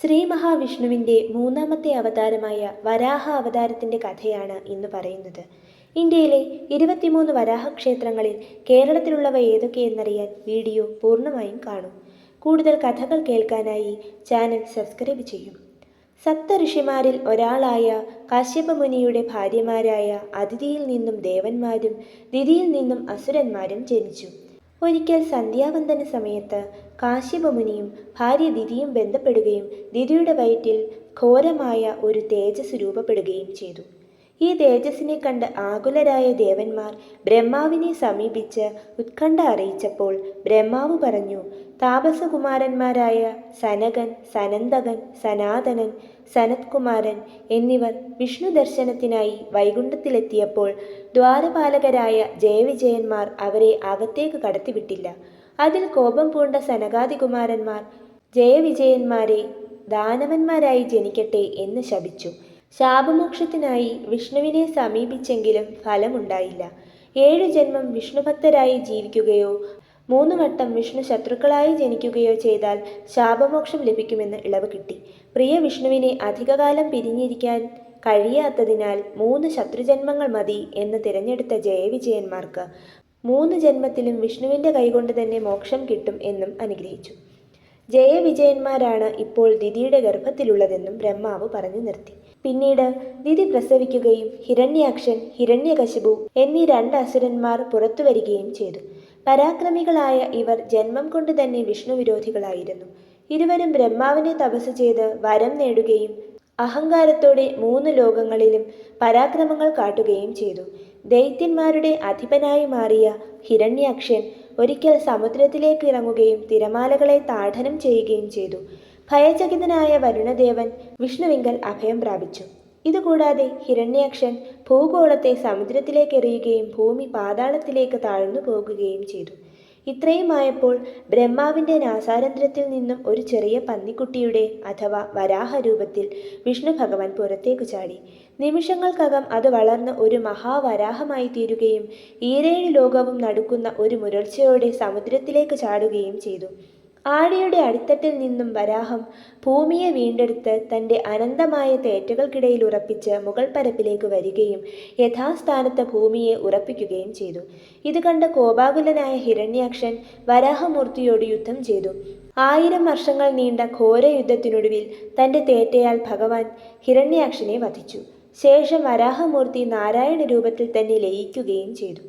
ശ്രീ മഹാവിഷ്ണുവിന്റെ മൂന്നാമത്തെ അവതാരമായ വരാഹ അവതാരത്തിന്റെ കഥയാണ് ഇന്ന് പറയുന്നത്. ഇന്ത്യയിലെ ഇരുപത്തിമൂന്ന് വരാഹ ക്ഷേത്രങ്ങളിൽ കേരളത്തിലുള്ളവ ഏതൊക്കെയെന്നറിയാൻ വീഡിയോ പൂർണമായും കാണും. കൂടുതൽ കഥകൾ കേൾക്കാനായി ചാനൽ സബ്സ്ക്രൈബ് ചെയ്യും. സപ്ത ഋഷിമാരിൽ ഒരാളായ കാശ്യപമുനിയുടെ ഭാര്യമാരായ അതിഥിയിൽ നിന്നും ദേവന്മാരും ദിതിയിൽ നിന്നും അസുരന്മാരും ജനിച്ചു. ഒരിക്കൽ സന്ധ്യാവന്തന സമയത്ത് കാശ്യപമുനിയും ഭാര്യ ദിതിയും ബന്ധപ്പെടുകയും ദിതിയുടെ വയറ്റിൽ ഘോരമായ ഒരു തേജസ് രൂപപ്പെടുകയും ചെയ്തു. ഈ തേജസ്സിനെ കണ്ട് ആകുലരായ ദേവന്മാർ ബ്രഹ്മാവിനെ സമീപിച്ച് ഉത്കണ്ഠ അറിയിച്ചപ്പോൾ ബ്രഹ്മാവ് പറഞ്ഞു താപസകുമാരന്മാരായ സനകൻ സനന്ദകൻ സനാതനൻ സനത്കുമാരൻ എന്നിവർ വിഷ്ണു ദർശനത്തിനായി വൈകുണ്ഠത്തിലെത്തിയപ്പോൾ ദ്വാരപാലകരായ ജയവിജയന്മാർ അവരെ അകത്തേക്ക് കടത്തിവിട്ടില്ല. അതിൽ കോപം പൂണ്ട സനകാദികുമാരന്മാർ ജയവിജയന്മാരെ ദാനവന്മാരായി ജനിക്കട്ടെ എന്ന് ശപിച്ചു. ശാപമോക്ഷത്തിനായി വിഷ്ണുവിനെ സമീപിച്ചെങ്കിലും ഫലമുണ്ടായില്ല. ഏഴു ജന്മം വിഷ്ണുഭക്തരായി ജീവിക്കുകയോ മൂന്ന് വട്ടം വിഷ്ണു ശത്രുക്കളായി ജനിക്കുകയോ ചെയ്താൽ ശാപമോക്ഷം ലഭിക്കുമെന്ന് ഇളവ് കിട്ടി. പ്രിയ വിഷ്ണുവിനെ അധികകാലം പിരിഞ്ഞിരിക്കാൻ കഴിയാത്തതിനാൽ മൂന്ന് ശത്രുജന്മങ്ങൾ മതി എന്ന് തിരഞ്ഞെടുത്ത ജയവിജയന്മാർക്ക് മൂന്ന് ജന്മത്തിലും വിഷ്ണുവിന്റെ കൈകൊണ്ട് തന്നെ മോക്ഷം കിട്ടും എന്നും അനുഗ്രഹിച്ചു. ജയവിജയന്മാരാണ് ഇപ്പോൾ ദിതിയുടെ ഗർഭത്തിലുള്ളതെന്നും ബ്രഹ്മാവ് പറഞ്ഞു നിർത്തി. പിന്നീട് ദിതി പ്രസവിക്കുകയും ഹിരണ്യാക്ഷൻ ഹിരണ്യകശിപു എന്നീ രണ്ട് അസുരന്മാർ പുറത്തു വരികയും ചെയ്തു. പരാക്രമികളായ ഇവർ ജന്മം കൊണ്ട് തന്നെ വിഷ്ണു വിരോധികളായിരുന്നു. ഇരുവരും ബ്രഹ്മാവിനെ തപസ് ചെയ്ത് വരം നേടുകയും അഹങ്കാരത്തോടെ മൂന്ന് ലോകങ്ങളിലും പരാക്രമങ്ങൾ കാട്ടുകയും ചെയ്തു. ദൈത്യന്മാരുടെ അധിപനായി മാറിയ ഹിരണ്യാക്ഷൻ ഒരിക്കൽ സമുദ്രത്തിലേക്ക് ഇറങ്ങുകയും തിരമാലകളെ താഠനം ചെയ്യുകയും ചെയ്തു. ഭയചകിതനായ വരുണദേവൻ വിഷ്ണുവിങ്കൽ അഭയം പ്രാപിച്ചു. ഇതുകൂടാതെ ഹിരണ്യാക്ഷൻ ഭൂഗോളത്തെ സമുദ്രത്തിലേക്ക് എറിയുകയും ഭൂമി പാതാളത്തിലേക്ക് താഴ്ന്നു പോകുകയും ചെയ്തു. ഇത്രയുമായപ്പോൾ ബ്രഹ്മാവിന്റെ നാസാരന്ധ്രത്തിൽ നിന്നും ഒരു ചെറിയ പന്നിക്കുട്ടിയുടെ അഥവാ വരാഹ രൂപത്തിൽ വിഷ്ണു ഭഗവാൻ പുറത്തേക്ക് ചാടി. നിമിഷങ്ങൾക്കകം അത് വളർന്ന് ഒരു മഹാവരാഹമായി തീരുകയും ഈരേഴ് ലോകവും നടുക്കുന്ന ഒരു മുരൾച്ചയോടെ സമുദ്രത്തിലേക്ക് ചാടുകയും ചെയ്തു. ആഴിയുടെ അടിത്തട്ടിൽ നിന്നും വരാഹം ഭൂമിയെ വീണ്ടെടുത്ത് തന്റെ അനന്തമായ തേറ്റകൾക്കിടയിൽ ഉറപ്പിച്ച് മുകൾ പരപ്പിലേക്ക് വരികയും യഥാസ്ഥാനത്ത് ഭൂമിയെ ഉറപ്പിക്കുകയും ചെയ്തു. ഇത് കണ്ട കോപാകുലനായ ഹിരണ്യാക്ഷൻ വരാഹമൂർത്തിയോട് യുദ്ധം ചെയ്തു. ആയിരം വർഷങ്ങൾ നീണ്ട ഘോര യുദ്ധത്തിനൊടുവിൽ തന്റെ തേറ്റയാൽ ഭഗവാൻ ഹിരണ്യാക്ഷനെ വധിച്ചു. ശേഷം വരാഹമൂർത്തി നാരായണ രൂപത്തിൽ തന്നെ ലയിക്കുകയും ചെയ്തു.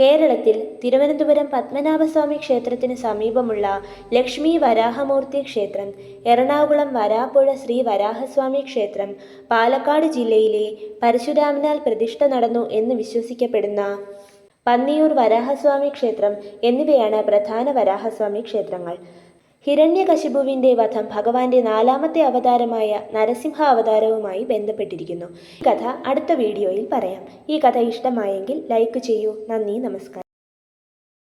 കേരളത്തിൽ തിരുവനന്തപുരം പത്മനാഭസ്വാമി ക്ഷേത്രത്തിന് സമീപമുള്ള ലക്ഷ്മി വരാഹമൂർത്തി ക്ഷേത്രം എറണാകുളം വരാപ്പുഴ ശ്രീ വരാഹസ്വാമി ക്ഷേത്രം പാലക്കാട് ജില്ലയിലെ പരശുരാമനാൽ പ്രതിഷ്ഠ നടന്നു എന്ന് വിശ്വസിക്കപ്പെടുന്ന പന്നിയൂർ വരാഹസ്വാമി ക്ഷേത്രം എന്നിവയാണ് പ്രധാന വരാഹസ്വാമി ക്ഷേത്രങ്ങൾ. ഹിരണ്യകശിപുവിന്റെ വധം ഭഗവാന്റെ നാലാമത്തെ അവതാരമായ നരസിംഹ അവതാരവുമായി ബന്ധപ്പെട്ടിരിക്കുന്നു. ഈ കഥ അടുത്ത വീഡിയോയിൽ പറയാം. ഈ കഥ ഇഷ്ടമായെങ്കിൽ ലൈക്ക് ചെയ്യൂ. നന്ദി നമസ്കാരം.